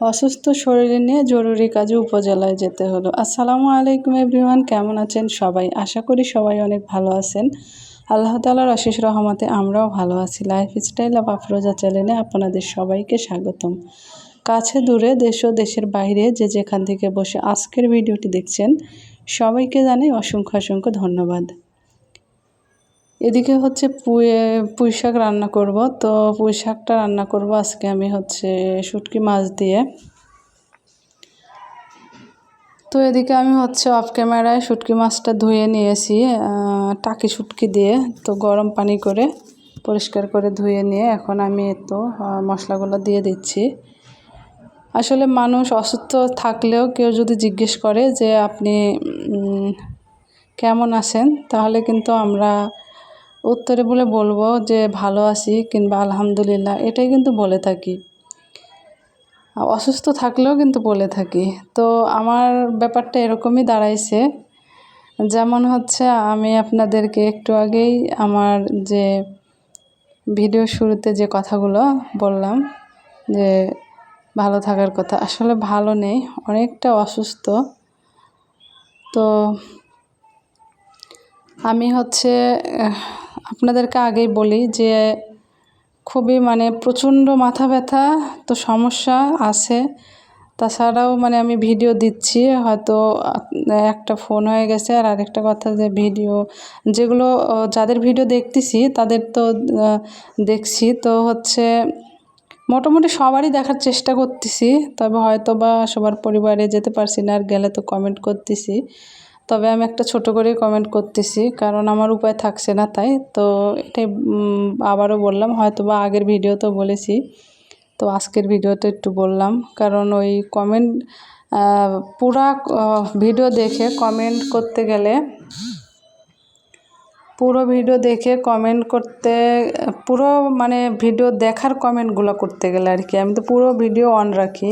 অসুস্থ শরীরে নিয়ে জরুরি কাজে উপজেলায় যেতে হলো। আসসালামু আলাইকুম এভরিওয়ান, কেমন আছেন সবাই? আশা করি সবাই অনেক ভালো আছেন। আল্লাহ তালার অশেষ রহমতে আমরাও ভালো আছি। লাইফ স্টাইল অফ আফরোজা চ্যানেলে আপনাদের সবাইকে স্বাগতম। কাছে দূরে দেশ ও দেশের বাইরে যে যেখান থেকে বসে আজকের ভিডিওটি দেখছেন, সবাইকে জানাই অসংখ্য অসংখ্য ধন্যবাদ। এদিকে হচ্ছে পুয়ে, পুঁই শাক রান্না করব। তো পুঁই শাকটা রান্না করব আজকে আমি হচ্ছে শুটকি মাছ দিয়ে। তো এদিকে আমি হচ্ছে অফ ক্যামেরায় শুটকি মাছটা ধুয়ে নিয়েছি টাকি শুটকি দিয়ে। তো গরম পানি করে পরিষ্কার করে ধুয়ে নিয়ে এখন আমি তো মশলাগুলো দিয়ে দিচ্ছি। আসলে মানুষ অসুস্থ থাকলেও কেউ যদি জিজ্ঞেস করে যে আপনি কেমন আছেন, তাহলে কিন্তু আমরা উত্তরে বলে বলব যে, ভালো আছি কিংবা আলহামদুলিল্লাহ। এটাই কিন্তু বলে থাকি। অসুস্থ থাকলেও কিন্তু বলে থাকি। তো আমার ব্যাপারটা এরকমই দাঁড়াইছে। যেমন হচ্ছে, আমি আপনাদেরকে একটু আগেই আমার যে ভিডিও শুরুতে যে কথাগুলো বললাম, যে ভালো থাকার কথা। আসলে ভালো নেই, অনেকটা অসুস্থ। তো আমি হচ্ছে আপনাদেরকে আগেই বলি যে খুবই মানে প্রচণ্ড মাথা ব্যথা, তো সমস্যা আছে। তাছাড়াও মানে আমি ভিডিও দিচ্ছি, হয়তো একটা ফোন হয়ে গেছে আর আরেকটা কথা যে ভিডিও, যেগুলো যাদের ভিডিও দেখতেছি তাদের তো দেখছি। তো হচ্ছে মোটামুটি সবারই দেখার চেষ্টা করতেছি, তবে হয়তো বা সবার পরিবারে যেতে পারছি না আর গেলে তো কমেন্ট করতেছি। তবে আমি একটা ছোট করে কমেন্ট করতেছি, কারণ আমার উপায় থাকছে না তাই। তো এটাই আবারও বললাম হয়তো বা আগের ভিডিওতেও বলেছি। তো আজকের ভিডিওতে একটু বললাম, কারণ ওই কমেন্ট পুরা ভিডিও দেখে কমেন্ট করতে গেলে, পুরো ভিডিও দেখে কমেন্ট করতে, পুরো মানে ভিডিও দেখার কমেন্টগুলো করতে গেলে আর কি। আমি তো পুরো ভিডিও অন রাখি।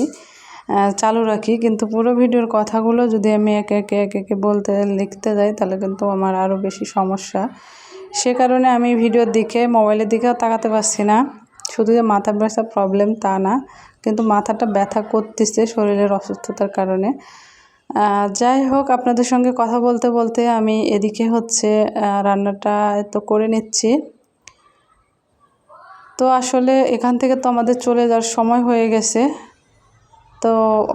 চালু রাখি। কিন্তু পুরো ভিডিওর কথাগুলো যদি আমি একে একে একে একে বলতে, লিখতে যাই, তাহলে কিন্তু আমার আরও বেশি সমস্যা। সে কারণে আমি ভিডিওর দিকে, মোবাইলের দিকেও তাকাতে পারছি না। শুধু যে মাথা ব্যথা প্রবলেম তা না, কিন্তু মাথাটা ব্যথা করতেছে শরীরের অসুস্থতার কারণে। যাই হোক, আপনাদের সঙ্গে কথা বলতে বলতে আমি এদিকে হচ্ছে রান্নাটা তো করে নিচ্ছি। তো আসলে এখান থেকে তো আমাদের চলে যাওয়ার সময় হয়ে গেছে। তো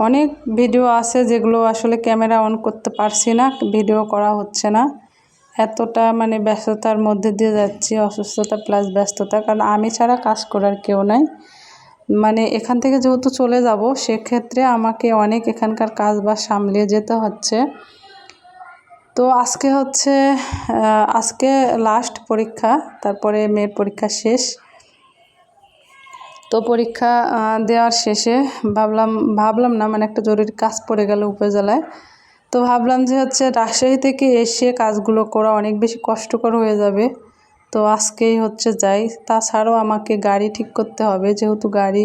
অনেক ভিডিও আছে যেগুলো আসলে ক্যামেরা অন করতে পারছি না, ভিডিও করা হচ্ছে না। এতটা মানে ব্যস্ততার মধ্যে দিয়ে যাচ্ছি, অসুস্থতা প্লাস ব্যস্ততা, কারণ আমি ছাড়া কাজ করার কেউ নাই। মানে এখান থেকে যেহেতু চলে যাব, সেক্ষেত্রে আমাকে অনেক এখানকার কাজ বা সামলিয়ে যেতে হচ্ছে। তো আজকে হচ্ছে আজকে লাস্ট পরীক্ষা, তারপরে মেয়ের পরীক্ষা শেষ। তো পরীক্ষা দেওয়ার শেষে ভাবলাম ভাবলাম না মানে একটা জরুরি কাজ পড়ে গেল উপজেলায়। তো ভাবলাম যে হচ্ছে রাজশাহী থেকে এসে কাজগুলো করা অনেক বেশি কষ্টকর হয়ে যাবে। তো আজকেই হচ্ছে যাই। তাছাড়াও আমাকে গাড়ি ঠিক করতে হবে। যেহেতু গাড়ি,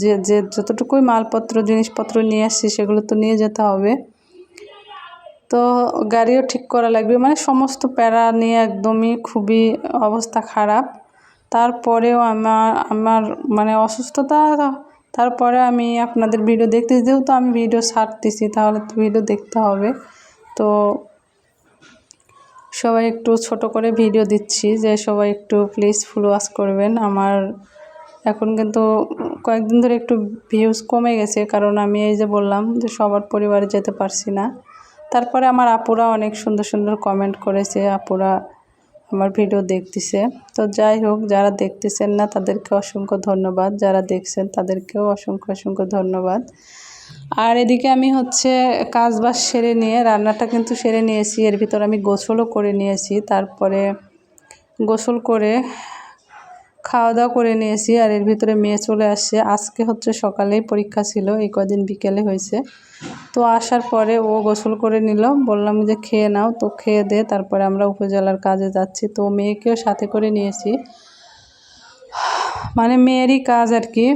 যে যে যতটুকুই মালপত্র, জিনিসপত্র নিয়ে আসছি, সেগুলো তো নিয়ে যেতে হবে। তো গাড়িও ঠিক করা লাগবে। মানে সমস্ত প্যারা নিয়ে একদমই খুবই অবস্থা খারাপ। তারপরেও আমার আমার মানে অসুস্থতা, তারপরে আমি আপনাদের ভিডিও দেখতে, যেহেতু আমি ভিডিও ছাড়তেছি, তাহলে তো ভিডিও দেখতে হবে। তো সবাই একটু ছোট করে ভিডিও দিচ্ছি, যে সবাই একটু প্লিজ ওয়াশ করবেন। আমার এখন কিন্তু কয়েকদিন ধরে একটু ভিউজ কমে গেছে, কারণ আমি এই যে বললাম যে সবার পরিবারে যেতে পারছি না। তারপরে আমার আপুরা অনেক সুন্দর সুন্দর কমেন্ট করেছে, আপুরা আমার ভিডিও দেখতেছে। তো যাই হোক, যারা দেখতেছেন না, তাদেরকে অসংখ্য ধন্যবাদ। যারা দেখছেন, তাদেরকেও অসংখ্য অসংখ্য ধন্যবাদ। আর এদিকে আমি হচ্ছে কাজ বাস সেরে নিয়ে, রান্নাটা কিন্তু সেরে নিয়েছি। এর ভিতর আমি গোসলও করে নিয়েছি। তারপরে গোসল করে খাওয়া দাওয়া করে নিয়েছি। আর এর ভিতরে মেয়ে চলে আসছে। আজকে হচ্ছে সকালেই পরীক্ষা ছিল। এই কদিন বিকেলে হয়েছে। তো আসার পরে ও গোসল করে নিল। বললাম যে, খেয়ে নাও। তো খেয়ে দে, তারপরে আমরা উপজেলার কাজে যাচ্ছি। তো মেয়েকেও সাথে করে নিয়েছি। মানে মেয়েরই কাজ আর কি।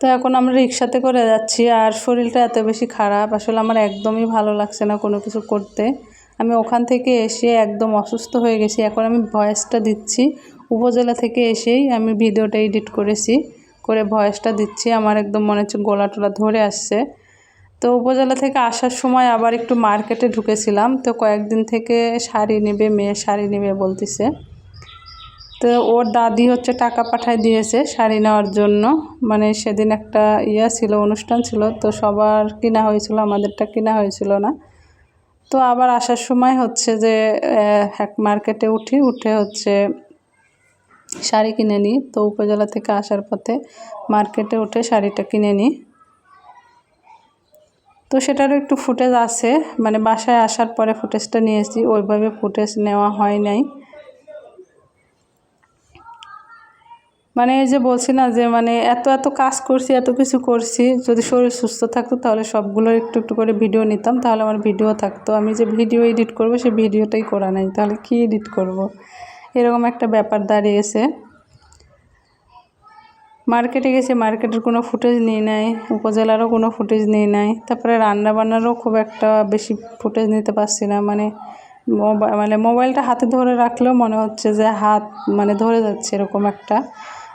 তো এখন আমরা রিক্সাতে করে যাচ্ছি। আর শরীরটা এত বেশি খারাপ। আসলে আমার একদমই ভালো লাগছে না কোনো কিছু করতে। আমি ওখান থেকে এসে একদম অসুস্থ হয়ে গেছি। এখন আমি ভয়েসটা দিচ্ছি। উপজেলা থেকে এসেই আমি ভিডিওটা এডিট করেছি, করে ভয়েসটা দিচ্ছি। আমার একদম মনে হচ্ছে গলা টলা ধরে আসছে। তো উপজেলা থেকে আসার সময় আবার একটু মার্কেটে ঢুকেছিলাম। তো কয়েকদিন থেকে শাড়ি নেবে মেয়ে শাড়ি নেবে বলতেছে। তো ওর দাদি হচ্ছে টাকা পাঠায় দিয়েছে শাড়ি নেওয়ার জন্য। মানে সেদিন একটা ইয়া ছিল, অনুষ্ঠান ছিল। তো সবার কিনা হয়েছিল, আমাদেরটা কিনা হয়েছিল না। তো আবার আসার সময় হচ্ছে যে এক মার্কেটে উঠি, উঠে হচ্ছে শাড়ি কিনে নিই। তো উপজেলা থেকে আসার পথে মার্কেটে উঠে শাড়িটা কিনে নিই। তো সেটারও একটু ফুটেজ আছে। মানে বাসায় আসার পরে ফুটেজটা নিয়েছি। ওইভাবে ফুটেজ নেওয়া হয় নাই। মানে এই যে বলছি না যে মানে এত এত কাজ করছি, এত কিছু করছি, যদি শরীর সুস্থ থাকতো তাহলে সবগুলো একটু একটু করে ভিডিও নিতাম। তাহলে আমার ভিডিও থাকতো। আমি যে ভিডিও এডিট করব সেই ভিডিওটাই করা নাই। তাহলে কি এডিট করব। এরকম একটা ব্যাপার দাঁড়িয়েছে। মার্কেটে গেছে, মার্কেটের কোনো ফুটেজ নিয়ে নেয় উপজেলারও কোনো ফুটেজ নিয়ে নেয় তারপরে রান্নাবান্নারও খুব একটা বেশি ফুটেজ নিতে পারছি না। মানে মানে মোবাইলটা হাতে ধরে রাখলেও মনে হচ্ছে যে হাত মানে ধরে যাচ্ছে এরকম একটা।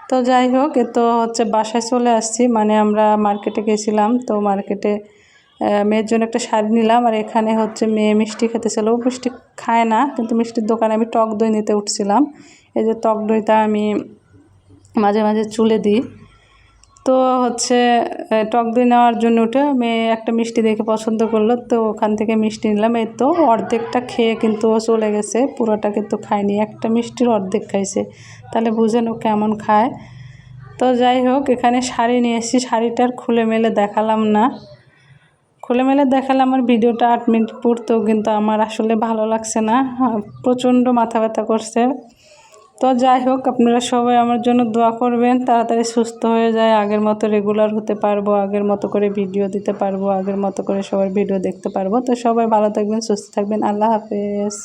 তো যাই হোক, এ তো হচ্ছে বাসায় চলে আসছি। মানে আমরা মার্কেটে গেছিলাম, তো মার্কেটে মেয়ের জন্য একটা শাড়ি নিলাম আর এখানে হচ্ছে মেয়ে মিষ্টি খেতে ছিল মিষ্টি খায় না, কিন্তু মিষ্টির দোকানে আমি টক দই নিতে উঠছিলাম। এই যে টক দইটা আমি মাঝে মাঝে চুলে দিই। তো হচ্ছে টক দই নেওয়ার জন্য উঠে মেয়ে একটা মিষ্টি দেখে পছন্দ করল, তো ওখান থেকে মিষ্টি নিলাম। এই তো অর্ধেকটা খেয়ে কিন্তু ও চলে গেছে, পুরোটা কিন্তু খায়নি, একটা মিষ্টির অর্ধেক খাইছে। তাহলে বুঝেন ও কেমন খায়। তো যাই হোক, এখানে শাড়ি নিয়ে এসেছি, শাড়িটার খুলে মেলে দেখালাম না। খুলে মেলে দেখালে আমার ভিডিওটা আট মিনিট পড়তেও কিন্তু আমার আসলে ভালো লাগছে না। প্রচণ্ড মাথা ব্যথা করছে। তো যাই হোক, আপনারা সবাই আমার জন্য দোয়া করবেন। তাড়াতাড়ি সুস্থ হয়ে যায়। আগের মতো রেগুলার হতে পারব, আগের মতো করে ভিডিও দিতে পারব, আগের মতো করে সবার ভিডিও দেখতে পারব। তো সবাই ভালো থাকবেন, সুস্থ থাকবেন। আল্লাহ হাফেজ।